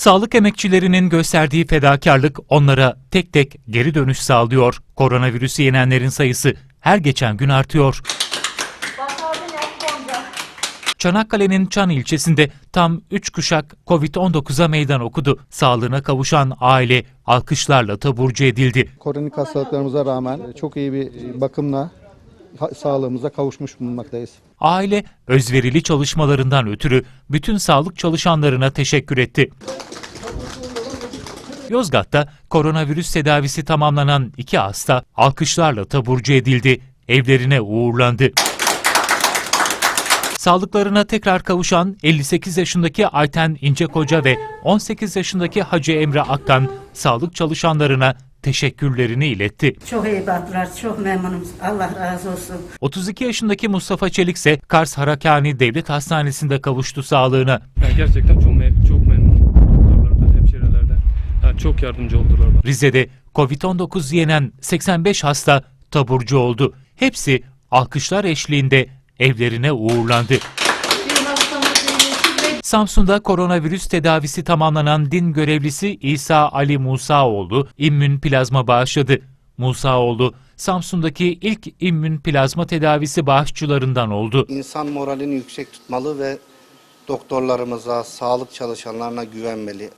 Sağlık emekçilerinin gösterdiği fedakarlık onlara tek tek geri dönüş sağlıyor. Koronavirüsü yenenlerin sayısı her geçen gün artıyor. Çanakkale'nin Çan ilçesinde tam 3 kuşak Covid-19'a meydan okudu. Sağlığına kavuşan aile alkışlarla taburcu edildi. Kronik hastalıklarımıza rağmen çok iyi bir bakımla sağlığımıza kavuşmuş bulunmaktayız. Aile özverili çalışmalarından ötürü bütün sağlık çalışanlarına teşekkür etti. Yozgat'ta koronavirüs tedavisi tamamlanan iki hasta alkışlarla taburcu edildi, evlerine uğurlandı. Sağlıklarına tekrar kavuşan 58 yaşındaki Ayten İncekoca ve 18 yaşındaki Hacı Emre Akkan sağlık çalışanlarına teşekkürlerini iletti. Çok iyi baktılar, çok memnunum. Allah razı olsun. 32 yaşındaki Mustafa Çelik ise Kars Harakani Devlet Hastanesi'nde kavuştu sağlığına. Yani gerçekten çok çok çok yardımcı oldular bana. Rize'de Covid-19 yenen 85 hasta taburcu oldu. Hepsi alkışlar eşliğinde evlerine uğurlandı. Samsun'da koronavirüs tedavisi tamamlanan din görevlisi İsa Ali Musaoğlu immün plazma bağışladı. Musaoğlu, Samsun'daki ilk immün plazma tedavisi bağışçılarından oldu. İnsan moralini yüksek tutmalı ve doktorlarımıza, sağlık çalışanlarına güvenmeli.